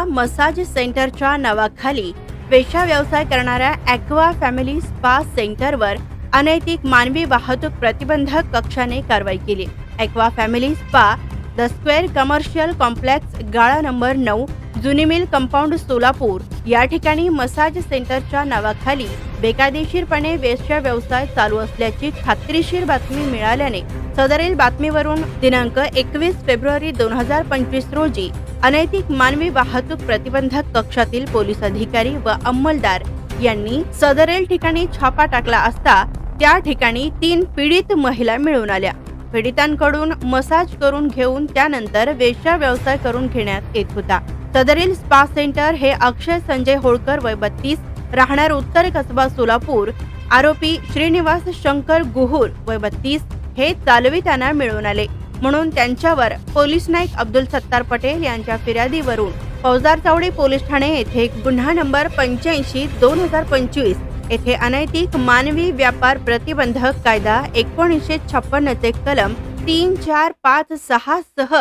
Massage सेंटरच्या नावाखाली वेशा व्यवसाय करणाऱ्या ॲक्वा फॅमिली स्पा सेंटरवर अनैतिक मानवी वाहतूक प्रतिबंधक कक्षाने कारवाई केली. Aqua family spa the square commercial complex गाळा नंबर नऊ जुनी मिल कंपाऊंड सोलापूर या ठिकाणी मसाज सेंटरच्या नावाखाली बेकायदेशीरपणे वेश्या व्यवसाय चालू असल्याची खात्रीशीर बातमी मिळाल्याने सदरील बातमीवरून दिनांक एकवीस फेब्रुवारी दोन हजार पंचवीस रोजी अनैतिक मानवी वाहतूक प्रतिबंधक कक्षातील पोलीस अधिकारी व अंमलदार यांनी सदरेल ठिकाणी छापा टाकला असता त्या ठिकाणी तीन पीडित महिला मिळून आल्या. पीडितांकडून मसाज करून घेऊन त्यानंतर वेश्या व्यवसाय करून घेण्यात येत होता. सदरील स्पा सेंटर हे अक्षय संजय होळकर वय बत्तीस राहणार उत्तर कसबा सोलापूर. आरोपी श्रीनिवास शंकर गुहूर वय बत्तीस हे चालविताना मिळून आले. म्हणून त्यांच्यावर पोलीस नाईक अब्दुल सत्तार पटेल यांच्या फिर्यादीवरून फौजदार चावडी पोलीस ठाणे येथे गुन्हा नंबर पंच्याऐंशी दोन हजार पंचवीस येथे अनैतिक मानवी व्यापार प्रतिबंधक कायदा एकोणीसशे छप्पन्नचे कलम तीन चार पाच सहा सह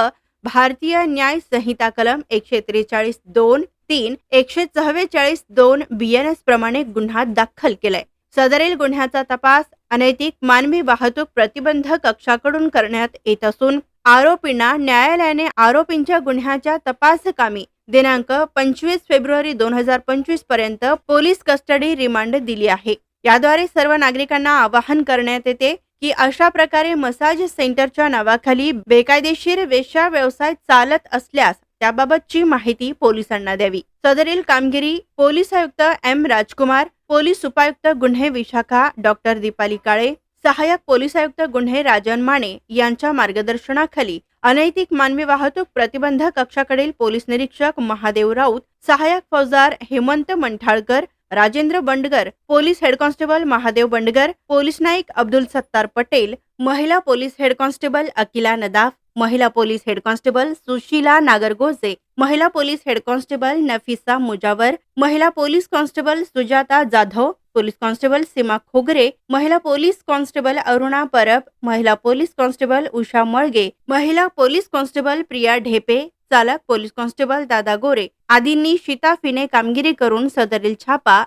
भारतीय न्याय संहिता कलम एकशे त्रेचाळीस दोन तीन एकशे चव्वेचाळीस दोन बी एनएस प्रमाणे गुन्हा दाखल केलाय. सदरील गुन्ह्याचा तपास अनैतिक मानवी वाहतूक प्रतिबंध कक्षाकडून करण्यात येत असून आरोपींना न्यायालयाने आरोपींच्या गुन्ह्याच्या तपासकामी दिनांक पंचवीस फेब्रुवारी दोन हजार पंचवीसपर्यंत पोलीस कस्टडी रिमांड दिली आहे. याद्वारे सर्व नागरिकांना आवाहन करण्यात येते की अशा प्रकारे मसाज सेंटरच्या नावाखाली बेकायदेशीर वेश्या व्यवसाय चालत असल्यास त्याबाबतची माहिती पोलिसांना द्यावी. सदरील कामगिरी पोलीस आयुक्त एम राजकुमार पोलीस उपायुक्त गुन्हे विशाखा डॉक्टर दीपाली काळे सहाय्यक पोलीस आयुक्त गुन्हे राजन माने यांच्या मार्गदर्शनाखाली अनैतिक मानवी वाहतूक प्रतिबंध कक्षाकडील पोलीस निरीक्षक महादेव राऊत सहाय्यक फौजदार Hemant Manthalkar Rajendra Bandgar police head constable Mahadev Bandgar police Naik Abdul Sattar Patel महिला police head constable Akila Nadaf महिला police head constable Sushila Nagargoje महिला police head constable Nafisa Mujawar महिला police constable Sujata Jadhav police constable Seema Khogare महिला police constable Aruna Parab महिला police constable Usha Malge महिला police constable Priya Dhepe चालक police constable Dada Gore आदींनी शिताफीने कामगिरी करून सदरील छापा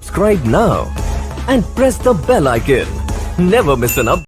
Subscribe now and press the bell icon. Never miss an update.